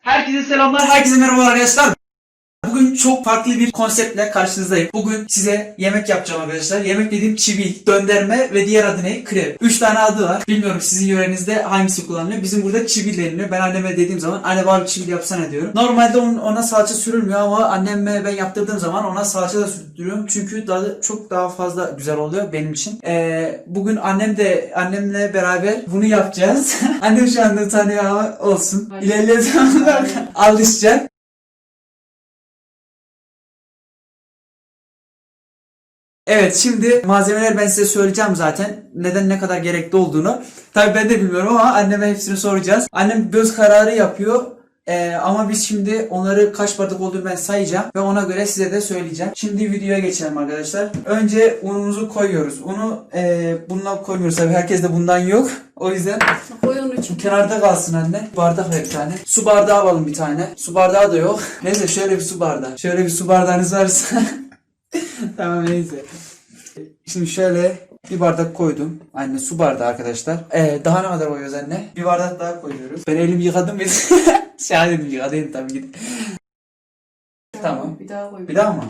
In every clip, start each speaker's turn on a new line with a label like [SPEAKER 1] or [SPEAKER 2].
[SPEAKER 1] Herkese selamlar, herkese merhaba arkadaşlar. Bugün çok farklı bir konseptle karşınızdayım. Bugün size yemek yapacağım arkadaşlar. Yemek dediğim çivi, dönderme ve diğer adı ne? Krep. Üç tane adı var. Bilmiyorum sizin yörenizde hangisi kullanılıyor. Bizim burada çivi deniliyor. Ben anneme dediğim zaman anne bana çivi yapsana diyorum. Normalde ona salça sürülmüyor ama anneme ben yaptırdığım zaman ona salça da sürdürüyorum. Çünkü daha çok daha fazla güzel oluyor benim için. Ee, bugün annem de annemle beraber bunu yapacağız. Annem şu anda utanıyor ama olsun. İlerleyen zamanlarda alışacak. Evet şimdi malzemeler ben size söyleyeceğim zaten. Neden ne kadar gerekli olduğunu. Tabii ben de bilmiyorum ama anneme hepsini soracağız. Annem göz kararı yapıyor. Ee, ama biz şimdi onları kaç bardak olduğunu ben sayacağım ve ona göre size de söyleyeceğim. Şimdi videoya geçelim arkadaşlar. Önce unumuzu koyuyoruz. Unu e, bundan koymuyoruz tabii herkes de bundan yok. O yüzden
[SPEAKER 2] Koy onu için.
[SPEAKER 1] kenarda kalsın anne. Bardak ver bir tane. Su bardağı alalım bir tane. Su bardağı da yok. Neyse şöyle bir su bardağı. Şöyle bir su bardağınız varsa. tamam neyse. Şimdi şöyle bir bardak koydum. Anne su bardağı arkadaşlar. Ee, daha ne kadar koyuyoruz anne? Bir bardak daha koyuyoruz. Ben elimi yıkadım biz. Şahane dedim yıkadayım tabii ki. Tamam.
[SPEAKER 2] Bir daha koy.
[SPEAKER 1] Bir daha mı?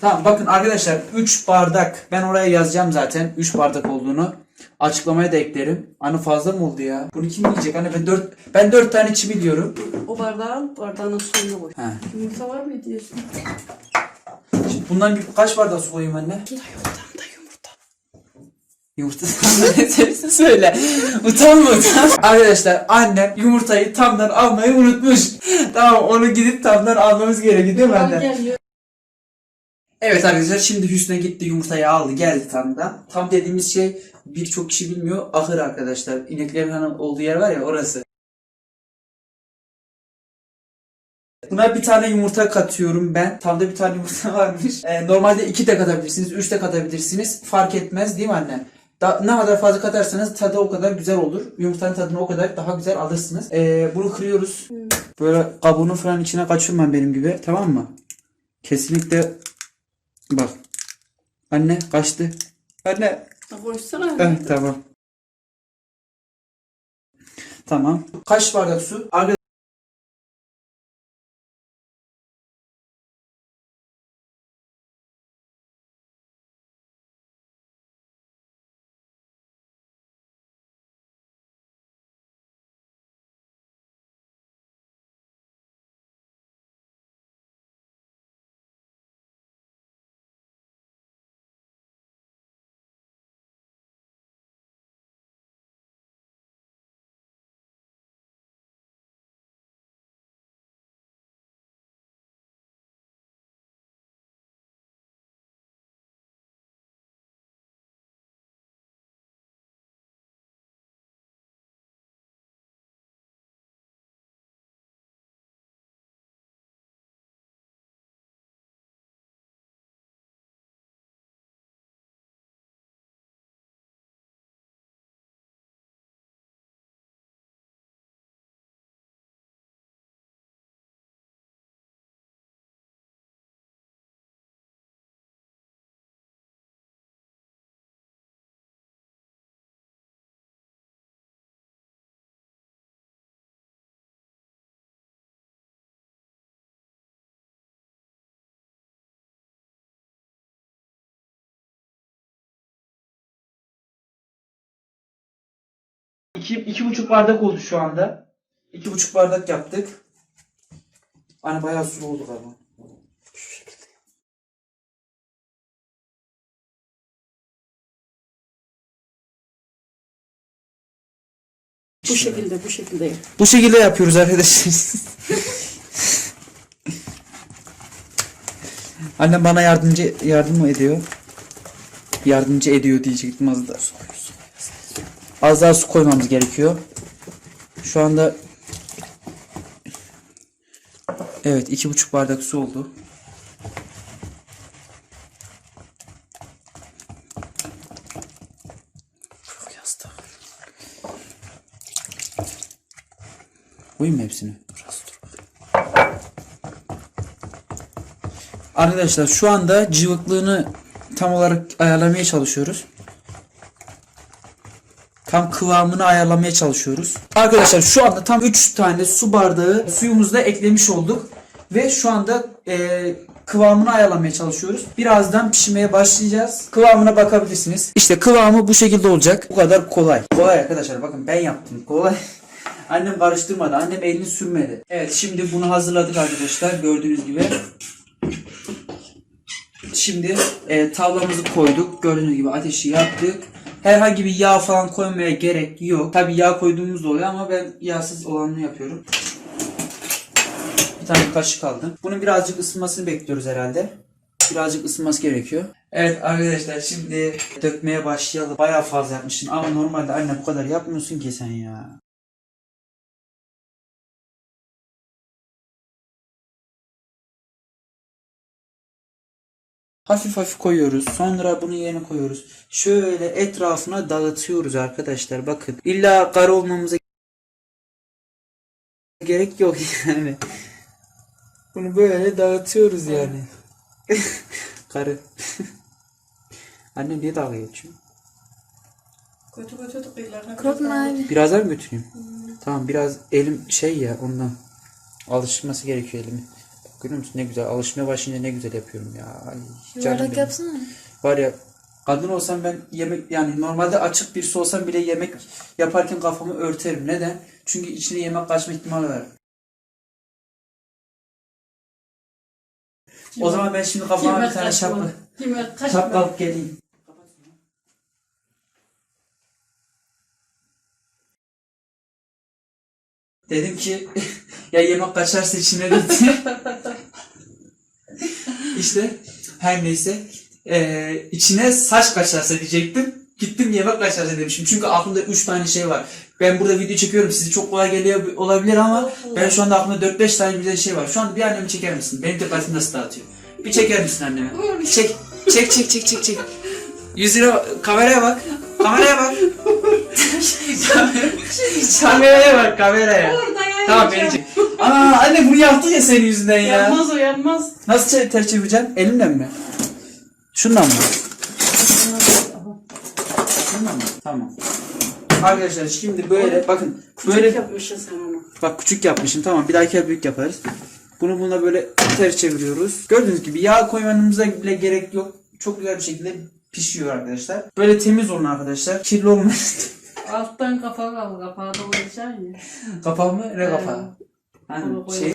[SPEAKER 1] Tamam bakın arkadaşlar 3 bardak. Ben oraya yazacağım zaten 3 bardak olduğunu. Açıklamaya da eklerim. Hani fazla mı oldu ya? Bunu kim yiyecek? Hani ben 4 ben 4 tane çivi diyorum.
[SPEAKER 2] O bardağın suyunu koy.
[SPEAKER 1] He.
[SPEAKER 2] Yumurta var mı diyorsun?
[SPEAKER 1] Bundan bir, kaç bardak su koyayım anne?
[SPEAKER 2] Tam da yumurta.
[SPEAKER 1] Yumurta sesini söyle. Utanma utan. Arkadaşlar annem yumurtayı tamdan almayı unutmuş. tamam onu gidip tamdan almamız gerekiyor değil mi anne? Evet arkadaşlar şimdi Hüsnü gitti yumurtayı aldı geldi tamdan. Tam dediğimiz şey birçok kişi bilmiyor ahır arkadaşlar. İneklerin hani olduğu yer var ya orası. Buna bir tane yumurta katıyorum ben. Tam da bir tane yumurta varmış. Ee, normalde iki de katabilirsiniz, üç de katabilirsiniz. Fark etmez değil mi anne? Da, ne kadar fazla katarsanız tadı o kadar güzel olur. Yumurtanın tadını o kadar daha güzel alırsınız. Ee, bunu kırıyoruz. Böyle kabuğunu falan içine kaçırmam benim gibi. Tamam mı? Kesinlikle bak. Anne kaçtı. Anne.
[SPEAKER 2] Ha, Koysana.
[SPEAKER 1] Evet tamam. Tamam. Kaç bardak su? Arkadaşlar iki, iki buçuk bardak oldu şu anda. İki buçuk bardak yaptık. Hani bayağı sulu oldu galiba.
[SPEAKER 2] Bu şekilde bu şekilde.
[SPEAKER 1] Bu şekilde yapıyoruz arkadaşlar. Annem bana yardımcı yardım mı ediyor? Yardımcı ediyor diyecektim az daha. Az daha su koymamız gerekiyor. Şu anda Evet iki buçuk bardak su oldu. Koyayım mı hepsini? Arkadaşlar şu anda cıvıklığını tam olarak ayarlamaya çalışıyoruz. Tam kıvamını ayarlamaya çalışıyoruz. Arkadaşlar şu anda tam 3 tane su bardağı suyumuzu da eklemiş olduk. Ve şu anda e, kıvamını ayarlamaya çalışıyoruz. Birazdan pişirmeye başlayacağız. Kıvamına bakabilirsiniz. İşte kıvamı bu şekilde olacak. Bu kadar kolay. Kolay arkadaşlar bakın ben yaptım. Kolay. Annem karıştırmadı. Annem elini sürmedi. Evet şimdi bunu hazırladık arkadaşlar. Gördüğünüz gibi. Şimdi e, tavlamızı koyduk. Gördüğünüz gibi ateşi yaktık. Herhangi bir yağ falan koymaya gerek yok. Tabi yağ koyduğumuz da oluyor ama ben yağsız olanını yapıyorum. Bir tane kaşık aldım. Bunun birazcık ısınmasını bekliyoruz herhalde. Birazcık ısınması gerekiyor. Evet arkadaşlar şimdi dökmeye başlayalım. Bayağı fazla yapmışsın ama normalde anne bu kadar yapmıyorsun ki sen ya. Hafif hafif koyuyoruz. Sonra bunu yerine koyuyoruz. Şöyle etrafına dağıtıyoruz arkadaşlar. Bakın. İlla kar olmamıza gerek yok yani. Bunu böyle dağıtıyoruz yani. Karı. Anne niye dalga geçiyor?
[SPEAKER 2] Kötü kötü kıyılarına.
[SPEAKER 3] Korkma abi.
[SPEAKER 1] Biraz daha mı götüreyim? Tamam biraz elim şey ya ondan. Alışması gerekiyor elimin. Görüyor musun ne güzel alışmaya başlayınca ne güzel yapıyorum ya. Ay, canım
[SPEAKER 3] Yuvarlak
[SPEAKER 1] benim.
[SPEAKER 3] yapsana.
[SPEAKER 1] Var ya kadın olsam ben yemek yani normalde açık birisi olsam bile yemek yaparken kafamı örterim. Neden? Çünkü içine yemek kaçma ihtimali var. O zaman ben şimdi kafama bir tane şapka,
[SPEAKER 2] Yemek kaçma.
[SPEAKER 1] şapka alıp geleyim. Dedim ki ya yemek kaçarsa içine dedi. işte her neyse eee, içine saç kaçarsa diyecektim. Gittim yemek kaçarsa demişim. Çünkü aklımda 3 tane şey var. Ben burada video çekiyorum. Size çok kolay geliyor olabilir ama ben şu anda aklımda 4-5 tane güzel şey var. Şu anda bir annemi çeker misin? Benim dikkatimi nasıl dağıtıyor? Bir çeker misin annemi? Çek. Çek çek çek çek çek. Yüzüne kameraya bak. Kameraya bak. kameraya bak kameraya.
[SPEAKER 2] Orada.
[SPEAKER 1] Tamam beni çek. Aa anne bunu yaptın ya senin yüzünden ya.
[SPEAKER 2] Yanmaz o yanmaz.
[SPEAKER 1] Nasıl çe- ters çevireceğim? Elimle mi? Şundan mı? Şundan mı? Tamam. Arkadaşlar şimdi böyle bakın
[SPEAKER 2] Böyle
[SPEAKER 1] böyle
[SPEAKER 2] yapmışsın sen onu.
[SPEAKER 1] bak küçük yapmışım tamam bir dahaki büyük yaparız. Bunu buna böyle ters çeviriyoruz. Gördüğünüz gibi yağ koymanımıza bile gerek yok. Çok güzel bir şekilde pişiyor arkadaşlar. Böyle temiz olun arkadaşlar. Kirli olmayın.
[SPEAKER 2] Alttan kapağı kal. Kapağı da olacaksın ya.
[SPEAKER 1] Kapağı mı? Ne kapağı? Hani şey.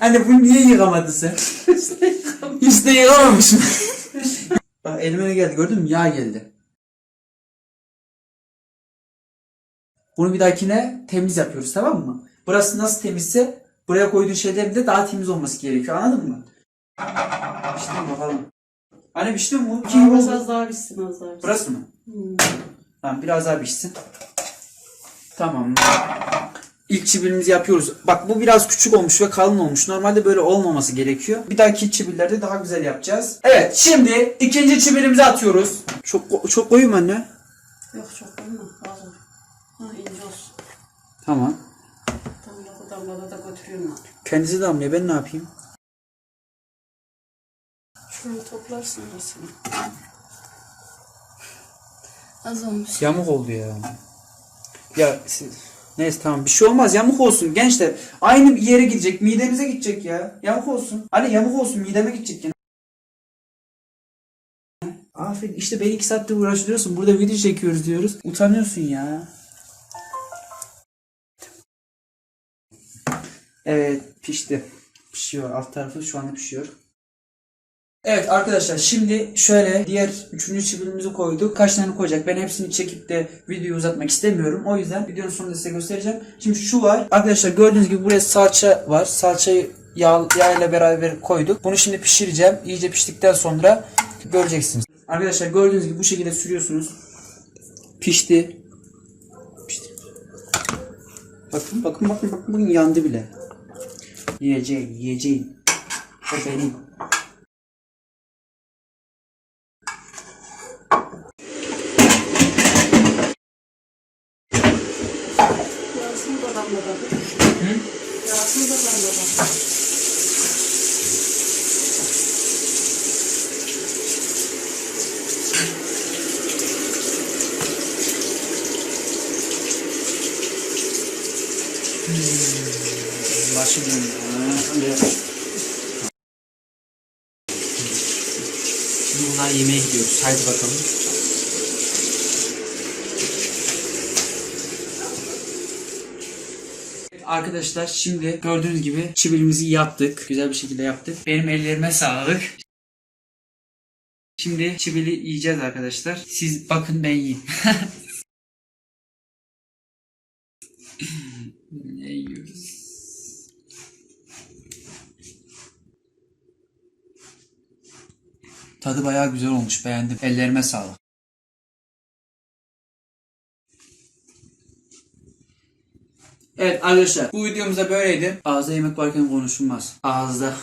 [SPEAKER 1] Anne bunu niye yıkamadın sen? Hiç de yıkamamışım. Bak elime ne geldi gördün mü? Yağ geldi. Bunu bir dahakine temiz yapıyoruz tamam mı? Burası nasıl temizse buraya koyduğun şeylerin de daha temiz olması gerekiyor anladın mı? İşte bakalım. Anne pişti mi bu? Kim
[SPEAKER 2] az daha bitsin az daha bitsin.
[SPEAKER 1] Burası mı?
[SPEAKER 2] Hmm.
[SPEAKER 1] Tamam biraz daha pişsin. Tamam. İlk çibilimizi yapıyoruz. Bak bu biraz küçük olmuş ve kalın olmuş. Normalde böyle olmaması gerekiyor. Bir dahaki çibillerde daha güzel yapacağız. Evet şimdi ikinci çibilimizi atıyoruz. Çok çok koyayım mı anne.
[SPEAKER 2] Yok çok olma. Az ol. Ha ince olsun.
[SPEAKER 1] Tamam.
[SPEAKER 2] Damlada damlada da götürüyorum.
[SPEAKER 1] Kendisi damlıyor ben ne yapayım?
[SPEAKER 2] Şunu toplarsın arasını.
[SPEAKER 3] Az olmuş.
[SPEAKER 1] Yamuk oldu ya. Ya siz... Neyse tamam bir şey olmaz yamuk olsun gençler. Aynı yere gidecek midemize gidecek ya. Yamuk olsun. Hani yamuk olsun mideme gidecek yine. Aferin işte beni iki saattir uğraştırıyorsun. Burada video çekiyoruz diyoruz. Utanıyorsun ya. Evet pişti. Pişiyor. Alt tarafı şu anda pişiyor. Evet arkadaşlar şimdi şöyle diğer üçüncü çivilimizi koyduk. Kaç tane koyacak? Ben hepsini çekip de videoyu uzatmak istemiyorum. O yüzden videonun sonunda size göstereceğim. Şimdi şu var. Arkadaşlar gördüğünüz gibi buraya salça var. Salçayı yağ, yağ ile beraber koyduk. Bunu şimdi pişireceğim. İyice piştikten sonra göreceksiniz. Arkadaşlar gördüğünüz gibi bu şekilde sürüyorsunuz. Pişti. Pişti. Bakın bakın bakın bakın, yandı bile. Yiyeceğim yiyeceğim.
[SPEAKER 2] 충분한 거다.
[SPEAKER 1] 응?
[SPEAKER 2] 야,
[SPEAKER 1] 충분한 맛있는 거 하나 이메일 사이드 바텀 Arkadaşlar şimdi gördüğünüz gibi çivilimizi yaptık. Güzel bir şekilde yaptık. Benim ellerime sağlık. Şimdi çivili yiyeceğiz arkadaşlar. Siz bakın ben yiyeyim. ne yiyoruz? Tadı bayağı güzel olmuş. Beğendim. Ellerime sağlık. Evet arkadaşlar bu videomuzda böyleydi. Ağızda yemek varken konuşulmaz. Ağızda.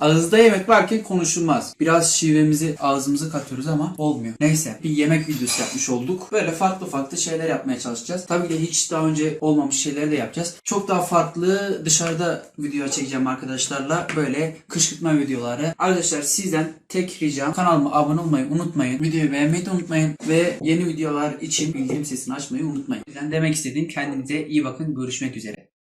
[SPEAKER 1] Ağızda yemek varken konuşulmaz. Biraz şivemizi ağzımıza katıyoruz ama olmuyor. Neyse bir yemek videosu yapmış olduk. Böyle farklı farklı şeyler yapmaya çalışacağız. Tabii ki hiç daha önce olmamış şeyleri de yapacağız. Çok daha farklı dışarıda video çekeceğim arkadaşlarla. Böyle kışkırtma videoları. Arkadaşlar sizden tek ricam kanalıma abone olmayı unutmayın. Videoyu beğenmeyi de unutmayın. Ve yeni videolar için bildirim sesini açmayı unutmayın. Bizden demek istediğim kendinize iyi bakın. Görüşmek üzere.